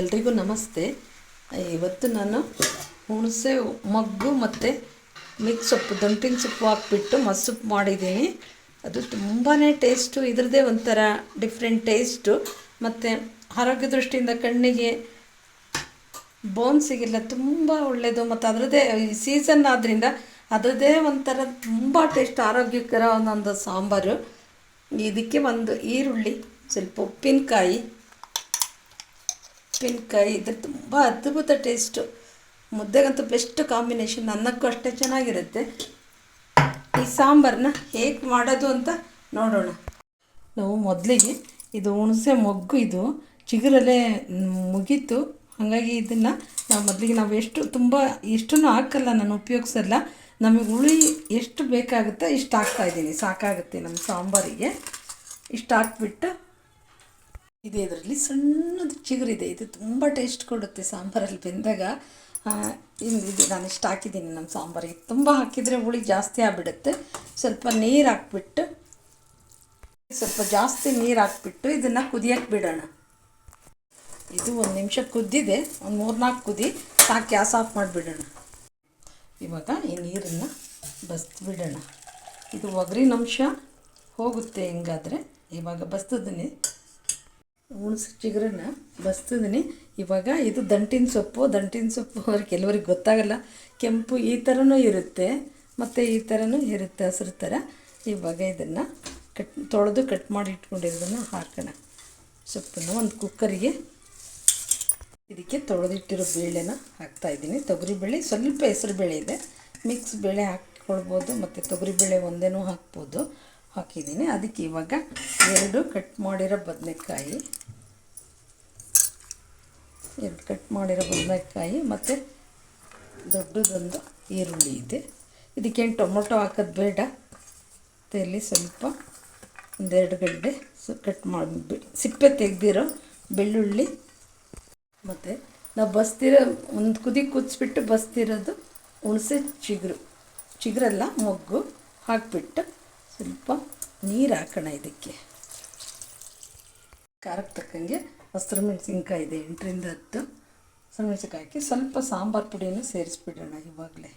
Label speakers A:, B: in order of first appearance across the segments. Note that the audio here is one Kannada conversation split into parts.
A: ಎಲ್ರಿಗೂ ನಮಸ್ತೆ. ಇವತ್ತು ನಾನು ಹುಣಸೆ ಮಗ್ಗು ಮತ್ತು ಮಿಕ್ಸ್ ಸೊಪ್ಪು, ದಂಟಿನ ಸೊಪ್ಪು ಹಾಕ್ಬಿಟ್ಟು ಮಸ್ಸೊಪ್ಪು ಮಾಡಿದ್ದೀನಿ. ಅದು ತುಂಬಾ ಟೇಸ್ಟು ಇದ್ರದ್ದೇ ಒಂಥರ ಡಿಫ್ರೆಂಟ್ ಟೇಸ್ಟು ಮತ್ತು ಆರೋಗ್ಯ ದೃಷ್ಟಿಯಿಂದ ಕಣ್ಣಿಗೆ ಬೋನ್ಸಿಗೆಲ್ಲ ತುಂಬ ಒಳ್ಳೆಯದು ಮತ್ತು ಅದರದ್ದೇ, ಈ ಸೀಸನ್ ಆದ್ದರಿಂದ ಅದರದ್ದೇ ಒಂಥರ ತುಂಬ ಟೇಸ್ಟ್ ಆರೋಗ್ಯಕರ ಒಂದೊಂದು ಸಾಂಬಾರು. ಇದಕ್ಕೆ ಒಂದು ಈರುಳ್ಳಿ, ಸ್ವಲ್ಪ ಉಪ್ಪಿನಕಾಯಿ ಉಪ್ಪಿನಕಾಯಿ ಇದ್ರ ತುಂಬ ಅದ್ಭುತ ಟೇಸ್ಟು ಮುದ್ದೆಗಂತೂ ಬೆಸ್ಟ್ ಕಾಂಬಿನೇಷನ್ ಅನ್ನಕ್ಕೂ ಅಷ್ಟೇ ಚೆನ್ನಾಗಿರುತ್ತೆ. ಈ ಸಾಂಬಾರನ್ನ ಹೇಗೆ ಮಾಡೋದು ಅಂತ ನೋಡೋಣ. ನಾವು ಮೊದಲಿಗೆ ಇದು ಹುಣಸೆ ಮೊಗ್ಗು ಇದು ಚಿಗುರಲ್ಲೇ ಮುಗೀತು. ಹಾಗಾಗಿ ಇದನ್ನು ನಾವು ಮೊದಲಿಗೆ ನಾವು ಎಷ್ಟು ತುಂಬ ಇಷ್ಟನ್ನು ಹಾಕಲ್ಲ, ನಾನು ಉಪಯೋಗಿಸಲ್ಲ. ನಮಗೆ ಹುಳಿ ಎಷ್ಟು ಬೇಕಾಗುತ್ತೋ ಇಷ್ಟು ಹಾಕ್ತಾಯಿದ್ದೀನಿ ಸಾಕಾಗುತ್ತೆ ನಮ್ಮ ಸಾಂಬಾರಿಗೆ. ಇಷ್ಟು ಹಾಕ್ಬಿಟ್ಟು ಇದೆ ಇದರಲ್ಲಿ ಸಣ್ಣದು ಚಿಗುರಿದೆ ಇದು. ತುಂಬ ಟೇಸ್ಟ್ ಕೊಡುತ್ತೆ ಸಾಂಬಾರಲ್ಲಿ ಬೆಂದಾಗ. ಇದು ನಾನು ಇಷ್ಟು ಹಾಕಿದ್ದೀನಿ ನಮ್ಮ ಸಾಂಬಾರಿಗೆ. ತುಂಬ ಹಾಕಿದರೆ ಹುಳಿ ಜಾಸ್ತಿ ಆಗಿಬಿಡುತ್ತೆ. ಸ್ವಲ್ಪ ನೀರು ಹಾಕ್ಬಿಟ್ಟು, ಸ್ವಲ್ಪ ಜಾಸ್ತಿ ನೀರು ಹಾಕ್ಬಿಟ್ಟು ಇದನ್ನು ಕುದಿಯಕ್ಕೆ ಬಿಡೋಣ. ಇದು ಒಂದು ನಿಮಿಷ ಕುದ್ದಿದೆ, ಒಂದು ಮೂರ್ನಾಲ್ಕು ಕುದಿ, ಸಾಕು ಗ್ಯಾಸ್ ಆಫ್ ಮಾಡಿಬಿಡೋಣ. ಇವಾಗ ಈ ನೀರನ್ನು ಬಿಡೋಣ. ಇದು ಒಗರಿನಂಶ ಹೋಗುತ್ತೆ ಹೆಂಗಾದರೆ. ಇವಾಗ ಬಸ್ತದನ್ನೇ ಹುಣಸೆ ಚಿಗುರನ್ನ ಬಸ್ತಿದ್ದೀನಿ. ಇವಾಗ ಇದು ದಂಟಿನ ಸೊಪ್ಪು ದಂಟಿನ ಸೊಪ್ಪು ಅವ್ರಿಗೆ ಕೆಲವ್ರಿಗೆ ಗೊತ್ತಾಗಲ್ಲ. ಕೆಂಪು ಈ ಥರನೂ ಇರುತ್ತೆ, ಮತ್ತು ಈ ಥರನೂ ಇರುತ್ತೆ ಹಸಿರು ಥರ ಇವಾಗ ಇದನ್ನು ಕಟ್, ತೊಳೆದು ಕಟ್ ಮಾಡಿ ಇಟ್ಕೊಂಡಿರೋದನ್ನು ಹಾಕೋಣ. ಸೊಪ್ಪನ್ನು ಒಂದು ಕುಕ್ಕರಿಗೆ ಇದಕ್ಕೆ ತೊಳೆದಿಟ್ಟಿರೋ ಬೇಳೆನ ಹಾಕ್ತಾಯಿದ್ದೀನಿ ತೊಗರಿಬೇಳೆ ಸ್ವಲ್ಪ ಹೆಸರು ಬೇಳೆ ಇದೆ. ಮಿಕ್ಸ್ ಬೇಳೆ ಹಾಕ್ಕೊಳ್ಬೋದು, ಮತ್ತು ತೊಗರಿಬೇಳೆ ಒಂದೇನೂ ಹಾಕ್ಬೋದು. ಹಾಕಿದ್ದೀನಿ. ಅದಕ್ಕೆ ಇವಾಗ ಎರಡು ಕಟ್ ಮಾಡಿರೋ ಬದನೆಕಾಯಿ. ಎರಡು ಕಟ್ ಮಾಡಿರೋ ಬದನೆಕಾಯಿ ಮತ್ತು ದೊಡ್ಡದೊಂದು ಈರುಳ್ಳಿ ಇದೆ. ಇದಕ್ಕೇನು ಟೊಮೊಟೊ ಹಾಕೋದು ಬೇಡ. ಇಲ್ಲಿ ಸ್ವಲ್ಪ ಒಂದೆರಡು ಗಡ್ಡೆ ಕಟ್ ಮಾಡಿ ಸಿಪ್ಪೆ ತೆಗೆದಿರೋ ಬೆಳ್ಳುಳ್ಳಿ ಮತ್ತು ನಾವು ಬಸ್ತಿರೋ ಒಂದು ಕುದಿ ಕುದಿಸ್ಬಿಟ್ಟು ಬಸ್ತಿರೋದು ಹುಣಸೆ ಚಿಗುರು. ಚಿಗುರಲ್ಲ, ಮೊಗ್ಗು ಹಾಕಿಬಿಟ್ಟು ಸ್ವಲ್ಪ ನೀರು ಹಾಕೋಣ ಇದಕ್ಕೆ. ಖಾರಕ್ಕೆ ತಕ್ಕಂಗೆ ಹಸಿರು ಮೆಣಸಿನ್ಕಾಯಿ ಇದೆ, ಎಂಟರಿಂದ ಹತ್ತು. ಹಸಿರು ಮೆಣಸಿನ್ಕಾಯಿ ಹಾಕಿ ಸ್ವಲ್ಪ ಸಾಂಬಾರು ಪುಡಿಯನ್ನು ಸೇರಿಸ್ಬಿಡೋಣ ಇವಾಗಲೇ.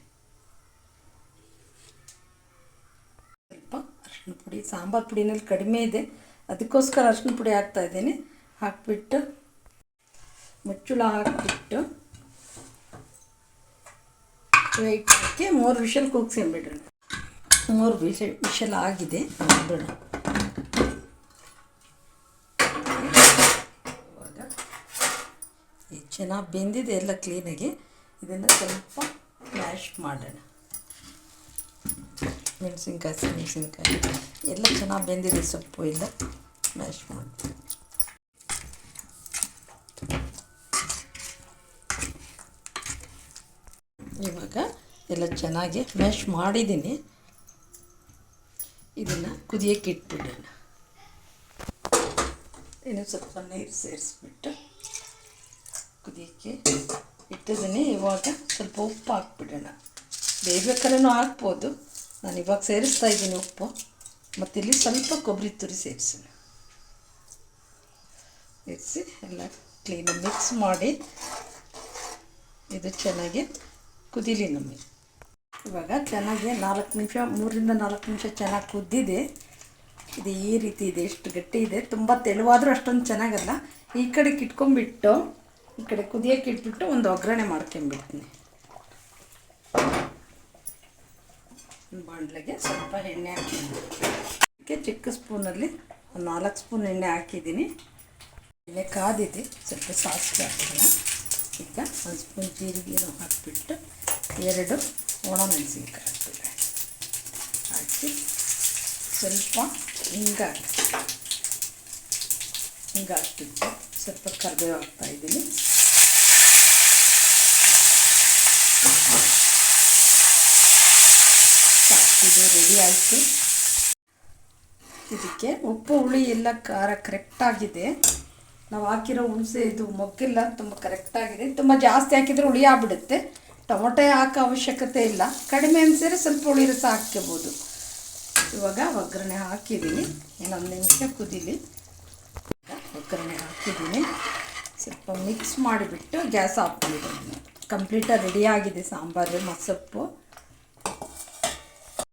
A: ಸ್ವಲ್ಪ ಅರಶಿನ ಪುಡಿ, ಸಾಂಬಾರು ಪುಡಿನಲ್ಲಿ ಕಡಿಮೆ ಇದೆ. ಅದಕ್ಕೋಸ್ಕರ ಅರಿಶಿನ ಪುಡಿ ಹಾಕ್ತಾ ಇದ್ದೀನಿ. ಹಾಕ್ಬಿಟ್ಟು ಮುಚ್ಚುಳ ಹಾಕಿಬಿಟ್ಟು ವೈಟ್ ಹಾಕಿ ಮೂರು ವಿಷಲ್ ಕೂಗ್ಸ್ಕೊಂಬಿಡ್ರಿ ಮೂರು ವಿಷಲ್ ವಿಷಲ್ ಆಗಿದೆ. ಇದು ಚೆನ್ನಾಗಿ ಬೆಂದಿದೆ ಎಲ್ಲ ಕ್ಲೀನಾಗಿ ಇದನ್ನು ಸ್ವಲ್ಪ ಮ್ಯಾಶ್ ಮಾಡೋಣ. ಮೆಣಸಿನ್ಕಾಯಿ ಮೆಣಸಿನ್ಕಾಯಿ ಎಲ್ಲ ಚೆನ್ನಾಗಿ ಬೆಂದಿದೆ ಸೊಪ್ಪು ಇಲ್ಲ ಮ್ಯಾಶ್ ಮಾಡಿ ಇವಾಗ ಎಲ್ಲ ಚೆನ್ನಾಗಿ ಮ್ಯಾಶ್ ಮಾಡಿದ್ದೀನಿ. ಇದನ್ನು ಕುದಿಯಕ್ಕೆ ಇಟ್ಬಿಡೋಣ. ಇನ್ನು ಸ್ವಲ್ಪ ನೀರು ಸೇರಿಸ್ಬಿಟ್ಟು ಕುದಿಯೋಕ್ಕೆ ಇಟ್ಟಿದ್ದೀನಿ ಇವಾಗ ಸ್ವಲ್ಪ ಉಪ್ಪು ಹಾಕ್ಬಿಡೋಣ. ಬೇಯ್ಬೇಕಾದ್ರೂ ಹಾಕ್ಬೋದು. ನಾನು ಇವಾಗ ಸೇರಿಸ್ತಾ ಇದ್ದೀನಿ ಉಪ್ಪು. ಮತ್ತು ಇಲ್ಲಿ ಸ್ವಲ್ಪ ಕೊಬ್ಬರಿ ತುರಿ ಸೇರಿಸೋಣ. ಸೇರಿಸಿ ಎಲ್ಲ ಕ್ಲೀನಾಗಿ ಮಿಕ್ಸ್ ಮಾಡಿ ಇದು ಚೆನ್ನಾಗಿ ಕುದೀಲಿ ನಮಗೆ. ಇವಾಗ ಚೆನ್ನಾಗಿ ನಾಲ್ಕು ನಿಮಿಷ, ಮೂರರಿಂದ ನಾಲ್ಕು ನಿಮಿಷ ಚೆನ್ನಾಗಿ ಕುದ್ದಿದೆ. ಇದು ಈ ರೀತಿ ಇದೆ, ಎಷ್ಟು ಗಟ್ಟಿ ಇದೆ. ತುಂಬ ತೆಳುವಾದರೂ ಅಷ್ಟೊಂದು ಚೆನ್ನಾಗಲ್ಲ. ಈ ಕಡೆಗೆ ಇಟ್ಕೊಂಡ್ಬಿಟ್ಟು ಈ ಕಡೆ ಕುದಿಯೋಕೆ ಇಟ್ಬಿಟ್ಟು ಒಂದು ಒಗ್ಗರಣೆ ಮಾಡ್ಕೊಂಬಿಡ್ತೀನಿ ಬಾಣಲೆಗೆ ಸ್ವಲ್ಪ ಎಣ್ಣೆ ಅದಕ್ಕೆ ಚಿಕ್ಕ ಸ್ಪೂನಲ್ಲಿ ಒಂದು ನಾಲ್ಕು ಸ್ಪೂನ್ ಎಣ್ಣೆ ಹಾಕಿದ್ದೀನಿ. ಎಣ್ಣೆ ಕಾದಿದೆ, ಸ್ವಲ್ಪ ಸಾಸಿವೆ ಹಾಕಿಲ್ಲ ಈಗ ಒಂದು ಸ್ಪೂನ್ ಜೀರಿಗೆ ಹಾಕಿಬಿಟ್ಟು ಎರಡು ಒಣ ಮೆಣಸಿನ್ಕಾಯಿ ಹಾಕ್ಬಿಟ್ಟು ಹಾಕಿ ಸ್ವಲ್ಪ ಹಿಂಗ ಹಿಂಗ ಹಾಕ್ಬಿಟ್ಟು ಸ್ವಲ್ಪ ಕರಿಬೇವು ಹಾಕ್ತಾಯಿದ್ದೀನಿ ಇದು ರೆಡಿ ಆಯಿತು. ಇದಕ್ಕೆ ಉಪ್ಪು, ಹುಳಿ ಎಲ್ಲ ಖಾರ ಕರೆಕ್ಟಾಗಿದೆ ನಾವು ಹಾಕಿರೋ ಹುಣಸೆ ಇದು ಮೊಗ್ಗಿಲ್ಲ, ತುಂಬ ಕರೆಕ್ಟಾಗಿದೆ ತುಂಬ ಜಾಸ್ತಿ ಹಾಕಿದರೆ ಹುಳಿ ಆಗ್ಬಿಡುತ್ತೆ. ಟೊಮೊಟೊ ಹಾಕೋ ಅವಶ್ಯಕತೆ ಇಲ್ಲ. ಕಡಿಮೆ ಅನ್ಸಿದ್ರೆ ಸ್ವಲ್ಪ ಹುಳಿ ರಸ ಹಾಕ್ಕೋಬೋದು. ಇವಾಗ ಒಗ್ಗರಣೆ ಹಾಕಿದ್ದೀನಿ. ಇನ್ನೊಂದು ನಿಮಿಷ ಕುದೀಲಿ. ಒಗ್ಗರಣೆ ಹಾಕಿದ್ದೀನಿ. ಸ್ವಲ್ಪ ಮಿಕ್ಸ್ ಮಾಡಿಬಿಟ್ಟು ಗ್ಯಾಸ್ ಆಫ್ ಕಂಪ್ಲೀಟಾಗಿ ಕಂಪ್ಲೀಟಾಗಿ ರೆಡಿಯಾಗಿದೆ ಸಾಂಬಾರು ಮಸೊಪ್ಪು